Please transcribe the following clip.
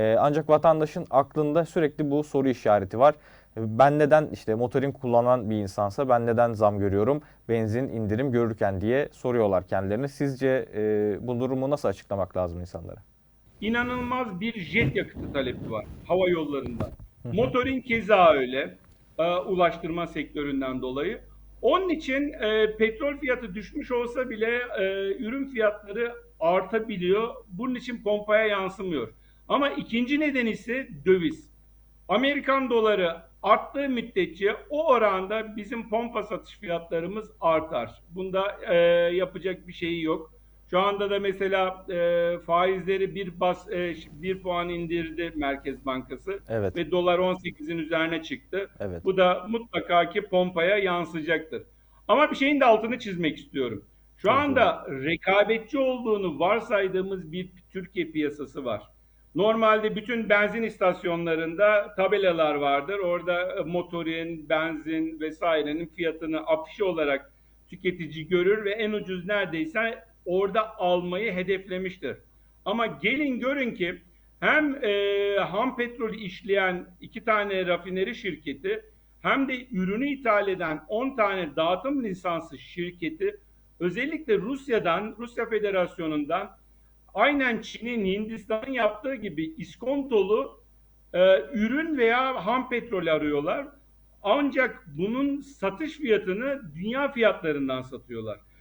Ee, ancak vatandaşın aklında sürekli bu soru işareti var. Ben neden işte motorin kullanan bir insansa ben neden zam görüyorum benzin indirim görürken diye soruyorlar kendilerine. Sizce e, bu durumu nasıl açıklamak lazım insanlara? inanılmaz bir jet yakıtı talebi var hava yollarında. Motorin keza öyle e, ulaştırma sektöründen dolayı. Onun için e, petrol fiyatı düşmüş olsa bile e, ürün fiyatları artabiliyor. Bunun için pompaya yansımıyor. Ama ikinci neden ise döviz. Amerikan doları arttığı müddetçe o oranda bizim pompa satış fiyatlarımız artar. Bunda e, yapacak bir şeyi yok. Şu anda da mesela e, faizleri bir bas e, bir puan indirdi Merkez Bankası Evet. ve dolar 18'in üzerine çıktı. Evet. Bu da mutlaka ki pompaya yansıyacaktır. Ama bir şeyin de altını çizmek istiyorum. Şu anda rekabetçi olduğunu varsaydığımız bir Türkiye piyasası var. Normalde bütün benzin istasyonlarında tabelalar vardır. Orada e, motorin, benzin vesairenin fiyatını afişe olarak tüketici görür ve en ucuz neredeyse orada almayı hedeflemiştir. Ama gelin görün ki hem e, ham petrol işleyen iki tane rafineri şirketi hem de ürünü ithal eden 10 tane dağıtım lisansı şirketi özellikle Rusya'dan, Rusya Federasyonu'ndan aynen Çin'in, Hindistan'ın yaptığı gibi iskontolu e, ürün veya ham petrol arıyorlar. Ancak bunun satış fiyatını dünya fiyatlarından satıyorlar.